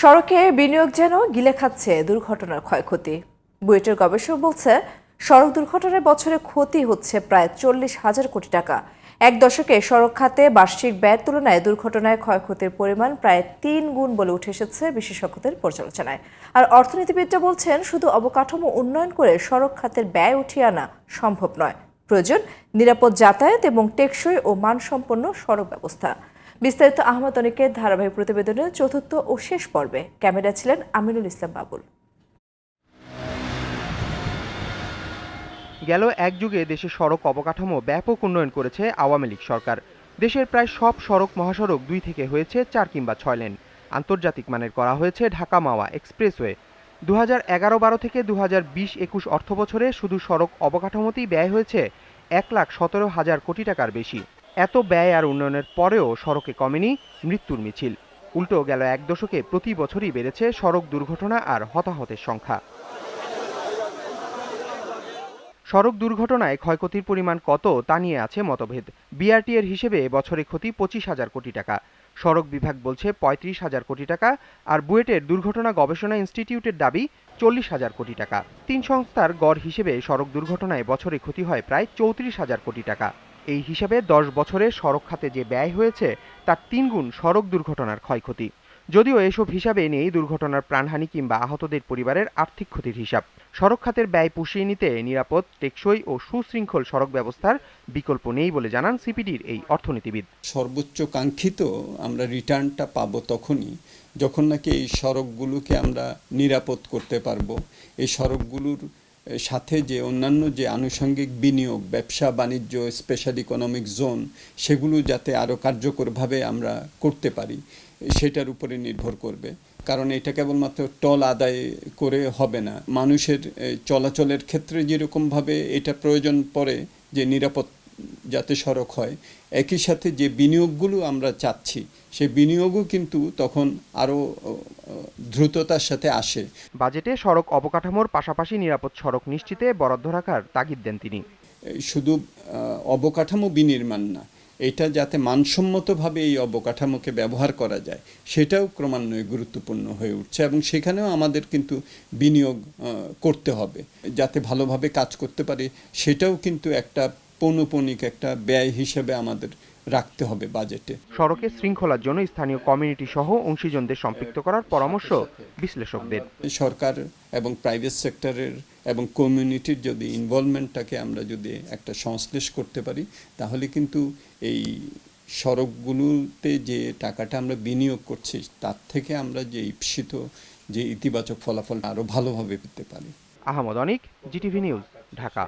সড়কে বিনিয়োগ যেন গিলে খাচ্ছে দুর্ঘটনার ক্ষয়ক্ষতি। বুয়েটের গবেষক বলছে, সড়ক দুর্ঘটনায় বছরে ক্ষতি হচ্ছে প্রায় চল্লিশ হাজার কোটি টাকা। এক দশকে সড়ক খাতে বার্ষিক ব্যয়ের তুলনায় দুর্ঘটনায় ক্ষয়ক্ষতির পরিমাণ প্রায় তিন গুণ বলে উঠে এসেছে বিশেষজ্ঞদের পর্যালোচনায়। আর অর্থনীতিবিদরা বলছেন, শুধু অবকাঠামো উন্নয়ন করে সড়ক খাতের ব্যয় উঠিয়ে আনা সম্ভব নয়। প্রয়োজন নিরাপদ যাতায়াত এবং টেকসই ও মানসম্পন্ন সড়ক ব্যবস্থা। বিস্তারিত আহমদ অনিকের ধারাবাহিক প্রতিবেদনের চতুর্থ ও শেষ পর্বে। ক্যামেরা ছিলেন আমিনুল ইসলাম বাবুল। গেল এক যুগে দেশের সড়ক অবকাঠামো ব্যাপক উন্নয়ন করেছে আওয়ামী লীগ সরকার। দেশের প্রায় সব সড়ক মহাসড়ক দুই থেকে হয়েছে চার কিংবা ছয় লেন। আন্তর্জাতিক মানের করা হয়েছে ঢাকা মাওয়া এক্সপ্রেসওয়ে। দু হাজার এগারো বারো থেকে দু হাজার বিশ একুশ অর্থবছরে শুধু সড়ক অবকাঠামোতেই ব্যয় হয়েছে এক লাখ সতেরো হাজার কোটি টাকার বেশি। এত ব্যয় আর উন্নয়নের পরেও সড়কে কমেনি মৃত্যুর মিছিল। উল্টো গেল এক দশকে প্রতি বছরই বেড়েছে সড়ক দুর্ঘটনা আর হতাহতের সংখ্যা। সড়ক দুর্ঘটনায় ক্ষয়ক্ষতির পরিমাণ কত তা নিয়ে আছে মতভেদ। বিআরটি এর হিসেবে বছরে ক্ষতি পঁচিশ হাজার কোটি টাকা। সড়ক বিভাগ বলছে পঁয়ত্রিশ হাজার কোটি টাকা আর বুয়েটের দুর্ঘটনা গবেষণা ইনস্টিটিউটের দাবি চল্লিশ হাজার কোটি টাকা। তিন সংস্থার গড় হিসেবে সড়ক দুর্ঘটনায় বছরে ক্ষতি হয় প্রায় চৌত্রিশ হাজার কোটি টাকা। এই হিসাবে দশ বছরে সড়ক খাতে যে ব্যয় হয়েছে, তার তিন গুণ সড়ক দুর্ঘটনার ক্ষয়ক্ষতি। যদিও এসব হিসাবে নেই দুর্ঘটনার প্রাণহানি কিংবা আহতদের পরিবারের আর্থিক ক্ষতির হিসাব। সড়ক খাতের ব্যয় পুষিয়ে নিতে নিরাপদ, টেকসই ও সুশৃঙ্খল সড়ক ব্যবস্থার বিকল্প নেই বলে জানান সিপিডির এই অর্থনীতিবিদ। সর্বোচ্চ কাঙ্ক্ষিত আমরা রিটার্নটা পাবো তখনই, যখন নাকি এই সড়কগুলোকে আমরা নিরাপদ করতে পারব। এই সড়কগুলোর সাথে যে অন্যান্য যে আনুষঙ্গিক বিনিয়োগ, ব্যবসা, বাণিজ্য স্পেশাল ইকোনমিক জোন সেগুলো যাতে আরও কার্যকরভাবে আমরা করতে পারি, সেটার উপরে নির্ভর করবে। কারণ এটা কেবলমাত্র টল আদায় করে হবে না। মানুষের চলাচলের ক্ষেত্রে যেরকমভাবে এটা প্রয়োজন পড়ে যে নিরাপদ যাতে সড়ক হয় একই সাথে যে বিনিয়োগগুলো আমরা চাচ্ছি সেই বিনিয়োগও কিন্তু তখন আরও দ্রুততার সাথে আসে। বাজেটে সড়ক অবকাঠামোর পাশাপাশি নিরাপদ সড়ক নিশ্চিতে বরাদ্দ রাখার তাগিদ দেন তিনি। শুধু অবকাঠামো বিনির্মাণ না এটা যাতে মানসম্মতভাবে এই অবকাঠামোকে ব্যবহার করা যায় সেটাও ক্রমান্বয়ে গুরুত্বপূর্ণ হয়ে উঠছে এবং সেখানেও আমাদের কিন্তু বিনিয়োগ করতে হবে যাতে ভালোভাবে কাজ করতে পারে সেটাও কিন্তু একটা পৌনপণিক একটা ব্যয় হিসেবে আমাদের রাখতে হবে বাজেটে। সড়কে শৃঙ্খলার জন্য স্থানীয় কমিউনিটি সহ অংশীজনদের সম্পৃক্ত করার পরামর্শ বিশ্লেষকদের। সরকার এবং প্রাইভেট সেক্টরের এবং কমিউনিটির যদি ইনভলভমেন্টটাকে আমরা যদি একটা সংশ্লেষ করতে পারি তাহলে কিন্তু এই সড়কগুলোতে যে টাকাটা আমরা বিনিয়োগ করছি তার থেকে আমরা যে ঈপ্সিত যে ইতিবাচক ফলাফল আরও ভালোভাবে পেতে পারি। Ahmad Anik GTV news Dhaka.